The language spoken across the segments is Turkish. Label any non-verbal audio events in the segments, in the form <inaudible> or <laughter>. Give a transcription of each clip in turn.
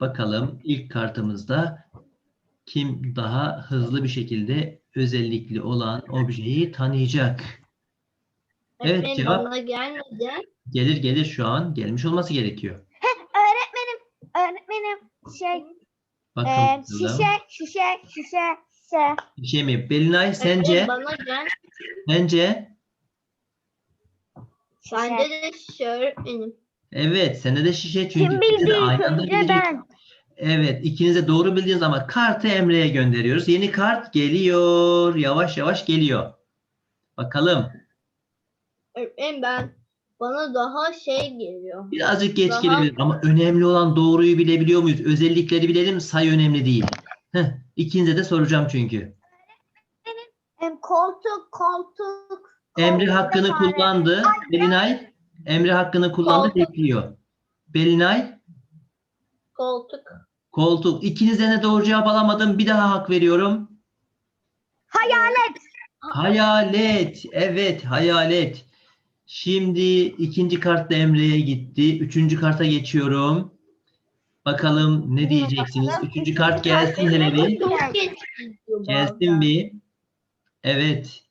Bakalım ilk kartımızda kim daha hızlı bir şekilde özellikli olan objeyi tanıyacak? Evet, Öğretmenim cevap-. Gelir gelir şu an gelmiş olması gerekiyor. Öğretmenim, öğretmenim şey, Bakalım. e, şişe, şişe, şişe, şişe. Bir şey mi? Belinay sence? Bana gel. Sence? Bende de şişe öğretmenim. Evet, sende de şişe çünkü Kim ikiniz de aynı anda ben. Evet, ikiniz de doğru bildiniz ama kartı Emre'ye gönderiyoruz. Yeni kart geliyor. Yavaş yavaş geliyor. Bakalım. Öğretmenim ben bana daha şey geliyor. Birazcık geç Daha- gelebilir ama önemli olan doğruyu bilebiliyor muyuz? Özellikleri bilelim, sayı önemli değil. Heh, ikinize de soracağım çünkü. Em, koltuk, koltuk. Emre koltuk hakkını fare. kullandı. Belinay, Emre hakkını kullandı, Koltuk. bekliyor. Belinay, Koltuk. koltuk. İkinizden de doğru cevap alamadım. Bir daha hak veriyorum. Hayalet. Hayalet. Evet, hayalet. Şimdi ikinci kart da Emre'ye gitti. Üçüncü karta geçiyorum. Bakalım ne diyeceksiniz? Üçüncü kart gelsin hele bir. Gelsin bir. Evet.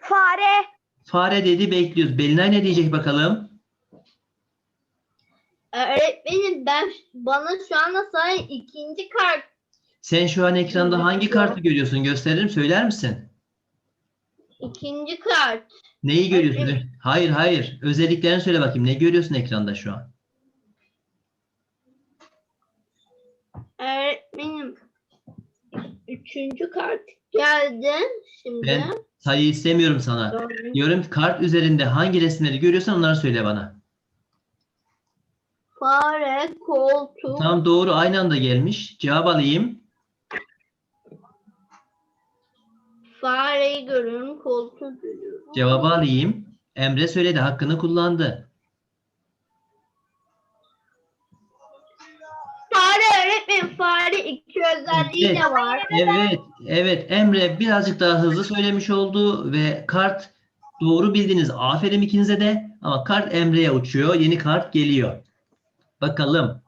Fare. Fare dedi bekliyoruz. Belinay ne diyecek bakalım? Öğretmenim ben bana şu anda sadece ikinci kart Sen şu an ekranda hangi kartı görüyorsun? Gösteririm söyler misin? ikinci kart. Neyi görüyorsun? Evet. Hayır hayır. Özelliklerini söyle bakayım. Ne görüyorsun ekranda şu an? Öğretmenim üçüncü kart geldi şimdi. Ben sayı istemiyorum sana. Doğru. Diyorum kart üzerinde hangi resimleri görüyorsan onları söyle bana. Fare, koltuk, Tamam doğru aynı anda gelmiş. Cevap alayım. fareyi görüyorum, koltuğu görüyorum. Cevabı alayım. Emre söyledi. Hakkını kullandı. Fare öğretmenim <laughs> fare iki özelliği Evet. de var. Evet, evet. Emre birazcık daha hızlı söylemiş oldu ve kart doğru bildiniz. Aferin ikinize de. Ama kart Emre'ye uçuyor. Yeni kart geliyor. Bakalım.